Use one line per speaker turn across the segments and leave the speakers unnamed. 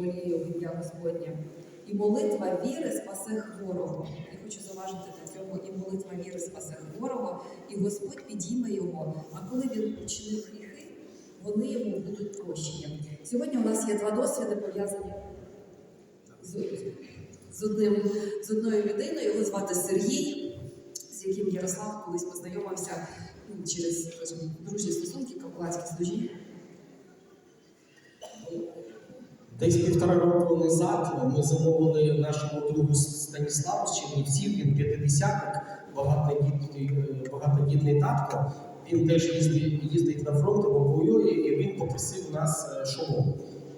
Марією в ім'я Господнє. І молитва віри спасе хворого. Я хочу заважити на цьому, і молитва віри спасе хворого, і Господь підійме його. А коли він вчинив гріхи, вони йому будуть прощені. Сьогодні у нас є два досвіди пов'язані з, з, одним, з одною людиною. Його звати Сергій, з яким Ярослав колись познайомився ну, через скажімо, дружні стосунки, капеланські служіння.
Десь півтора року назад ми замовили нашому другу Станіславу з Чернівців, він п'ятидесятник, багатодітний, е, багатодітний татко. Він теж їздить, їздить на фронт, воює, і він попросив нас е, шолом.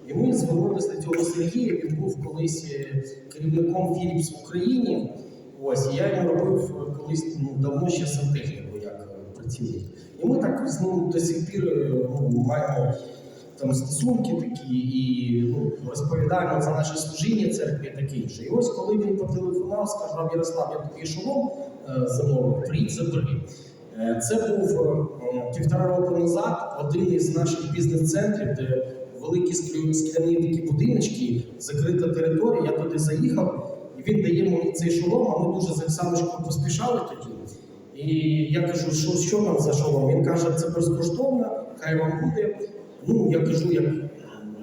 І ми звернулися до цього Сергія. Він був колись е, керівником Філіпс в Україні. Ось я йому робив колись ну, давно ще сантехніку як працівник. І ми так з ним до сих пір ну, маємо там стосунки такі і ну, розповідаємо за наше служіння церкві таке інше. І ось коли він потелефонував, сказав Ярослав, я тобі шолом е, замовив, приїдь забери. Е, Це був е, півтора року назад один із наших бізнес-центрів, де великі скляні такі будиночки, закрита територія. Я туди заїхав, і він дає мені цей шолом, а ми дуже з Оксаночкою поспішали тоді. І я кажу, що, що нам за шолом? Він каже, це безкоштовно, хай вам буде. Ну, я кажу, як,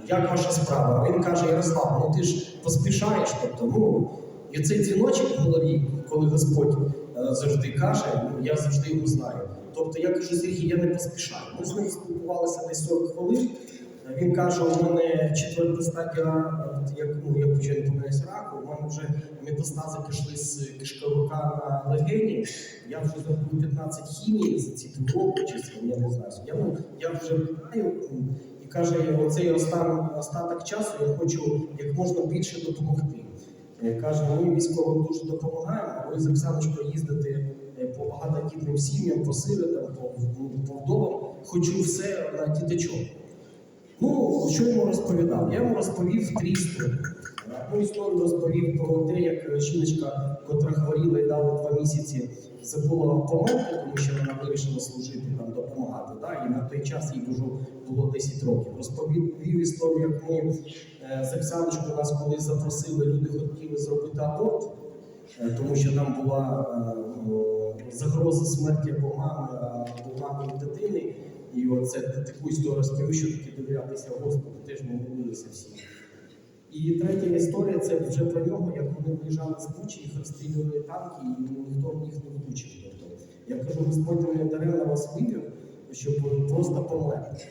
як ваша справа? Він каже, Ярослав, ну ти ж поспішаєш. Тобто, ну, і цей дзвіночок в голові, коли Господь е, завжди каже, ну, я завжди його знаю. Тобто я кажу, Сергій, я не поспішаю. Ми з ним спілкувалися десь 40 хвилин. Він каже, у мене четверта стадія, як ну я не помиляюсь раку, у мене вже метастази пішли з кишковика на легені. Я вже зробив 15 хімій за ці півроку, чи це, я не знаю. Я, ну, я вже знаю і каже, оцей остаток часу я хочу як можна більше допомогти. Е, Каже, ми військовим дуже допомагаємо, а ви з Оксаночкою їздите е, по багатодітним сім'ям, по сиротам, по, ну, по вдовам, хочу все на діточок. Ну, що йому розповідав? Я йому розповів три історії. Одну історію розповів про те, як жіночка, котра хворіла і дала два місяці, забула померти, тому що вона вирішила служити там, допомагати. Да? І на той час їй вже було 10 років. Розповів історію, як ми е, з Оксаночкою нас колись запросили, люди хотіли зробити аборт, е, тому що там була е, загроза смерті або мами, або мами дитини. І оце таку історію розповів, таки довірятися Господу, теж ми молилися всі. І третя історія це вже про нього, як вони виїжджали з Бучі, їх розстрілювали танки, і ніхто них не влучив. Тобто, я кажу, Господь не даремно вас вивів, щоб просто померти.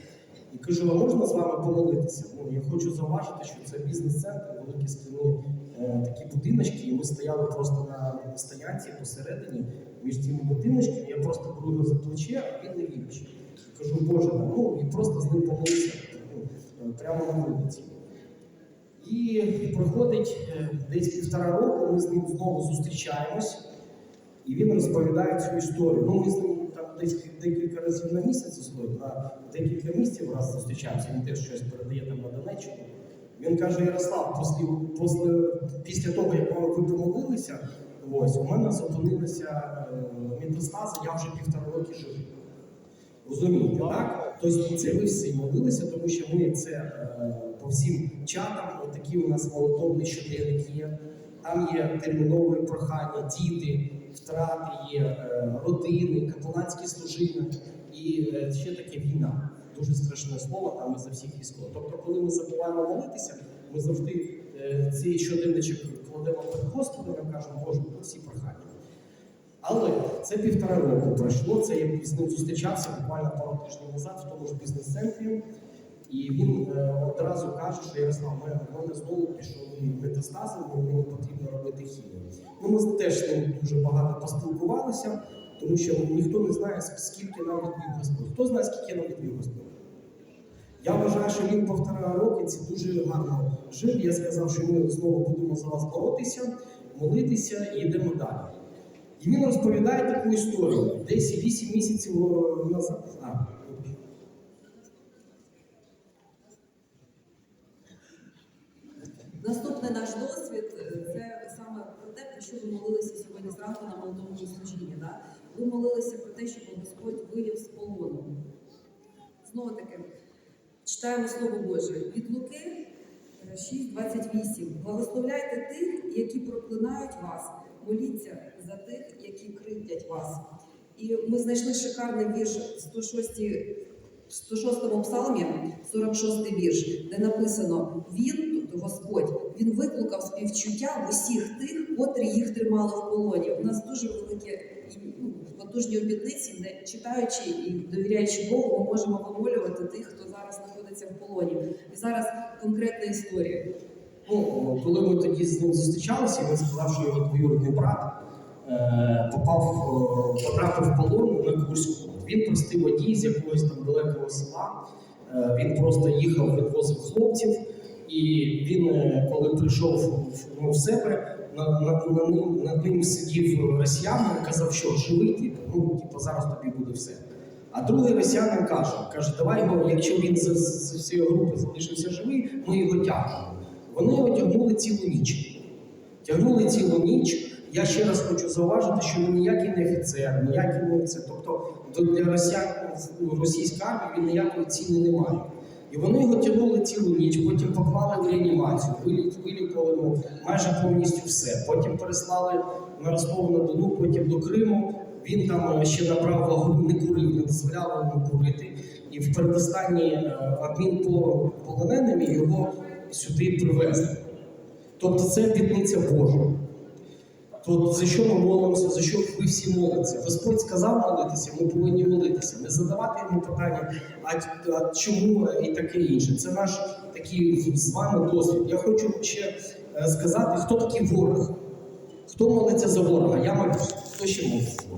І кажу, а можна з вами помолитися? Ну, я хочу зауважити, що це бізнес-центр, великі скляні е, такі будиночки, і ми стояли просто на стоянці посередині між цими будиночками. Я просто беру його за плече, а він не віруючий. Кажу, Боже, ну і просто з ним помолився ну, прямо на вулиці. І проходить е, десь півтора року, ми з ним знову зустрічаємось, і він розповідає цю історію. Ну, ми з ним там десь декілька разів на місяць на декілька місяців раз зустрічаємося, він теж щось передає там на Донеччину. Він каже: Ярослав, після, після, того, як ви помолилися, ось у мене зупинилися е, метастази, я вже півтора роки живий. Розумієте, так? Тобто це ви всі молилися, тому що ми це е, по всім чатам, отакі у нас молитовні щоденники є. Там є термінове прохання, діти, втрати є, е, родини, капеланські служіння і е, ще таке війна. Дуже страшне слово, там за всіх військових. Тобто, коли ми забуваємо молитися, ми завжди цей щоденничок кладемо перед Господом і кажемо, Боже, всі прохання. Але це півтора року пройшло. Це я з ним зустрічався буквально пару тижнів назад в тому ж бізнес-центрі. І він е, одразу каже, що Ярослав, в мене- в мене знову пішли метастази, мені потрібно робити хімію. Ну, ми теж з ним дуже багато поспілкувалися, тому що ніхто не знає, скільки нам відвів Господь. Хто знає, скільки нам відвів Господь? Я вважаю, що він півтора роки це дуже гарно жив. Я сказав, що ми знову будемо за вас боротися, молитися і йдемо далі. І він розповідає таку історію. Десь 8 місяців е, назад.
Наступний наш досвід е, це саме про те, про що ви молилися сьогодні зранку на молодому служінні. Да? Ви молилися про те, щоб Господь вивів з полону. Знову таки, читаємо Слово Боже від Луки, 6.28. Благословляйте тих, які проклинають вас. Моліться за тих, вас. І ми знайшли шикарний вірш в 106 в 106 псалмі, 46 вірш, де написано: Він, тобто Господь, він викликав співчуття в усіх тих, котрі їх тримали в полоні. У нас дуже великі ну, потужні обітниці, де читаючи і довіряючи Богу, ми можемо вимолювати тих, хто зараз знаходиться в полоні. І зараз конкретна історія.
Ну, коли ми тоді з зустрічалися, він сказав, що його двоюрідний брат попав, е, потрапив в полон на Курську. Він простий водій з якогось там далекого села. Е, він просто їхав, відвозив хлопців, і він, е, коли прийшов ну, в себе, на, на, на ним, над ним сидів росіянин і казав, що живий, типу, ну, типу, зараз тобі буде все. А другий росіянин каже, каже, давай його, якщо він з, всієї групи залишився живий, ми його тягнемо. Вони його тягнули цілу ніч. Тягнули цілу ніч. Я ще раз хочу зауважити, що він ніякий не офіцер, ніякий не це. Тобто для росіян російської армії він ніякої ціни не має. І вони його тягнули цілу ніч, потім поклали в реанімацію, вилікували майже повністю все. Потім переслали на Ростов на Дону, потім до Криму. Він там е, ще набрав вагу, не курив, не дозволяв йому курити. І в передостанній е, обмін по полоненими його сюди привезли. Тобто це обітниця Божа. То за що ми молимося, за що ви всі молитеся? Господь сказав молитися, ми повинні молитися, не задавати йому питання, а, а чому і таке інше. Це наш такий з вами досвід. Я хочу ще е, сказати, хто такий ворог. Хто молиться за ворога? Я молюсь. Хто ще молиться за?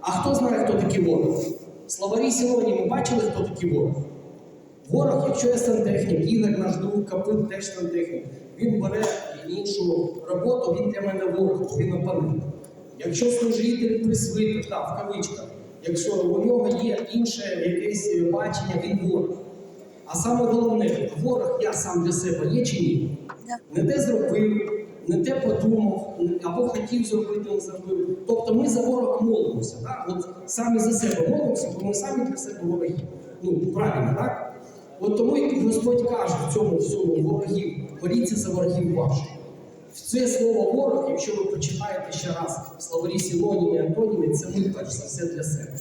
А хто знає, хто такий ворог? Словарі сьогодні ми бачили, хто такий ворог. Ворог, якщо я сантехнік, Ігор наш друг Капит теж сантехнік, він бере іншу роботу, він для мене ворог, він опонент. Якщо служитель присвитив, так, в кавичках, якщо у нього є інше якесь бачення, він ворог. А саме головне, ворог я сам для себе є чи ні? Не те зробив, не те подумав, або хотів зробити, не зробив. Тобто ми за ворога молимося. Так? От самі за себе молимося, бо ми самі для себе вороги. Ну, правильно, так? От тому і Господь каже в цьому всьому ворогів, боріться за ворогів ваших. Це слово ворог, якщо ви почитаєте ще раз словарі синоніми, антоніми, це ми перш за все для себе.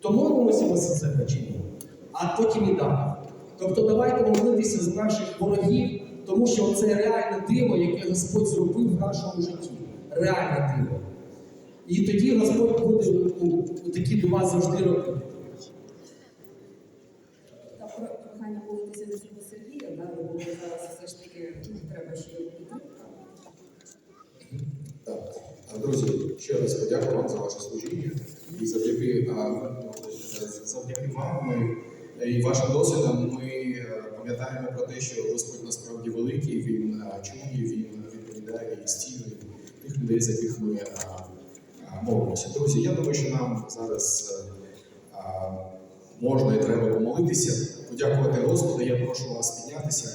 То молимося ми за себе чи? А потім і далі. Тобто давайте молитися за наших ворогів, тому що це реальне диво, яке Господь зробив в нашому житті. Реальне диво. І тоді Господь буде ну, такі до вас завжди робити.
Прохання молитися за Сергія, бо зараз все ж таки ну, треба ще й підтримка.
Так. А, Друзі, ще раз подякую вам за ваше служіння. І завдяки, завдяки вам ми, і вашим досвідом ми е, пам'ятаємо про те, що Господь насправді великий, Він чує, Він відповідає і стілює тих людей, за яких ми молимося. Друзі, я думаю, що нам зараз е, можна і треба помолитися, подякувати Господу. Я прошу вас піднятися.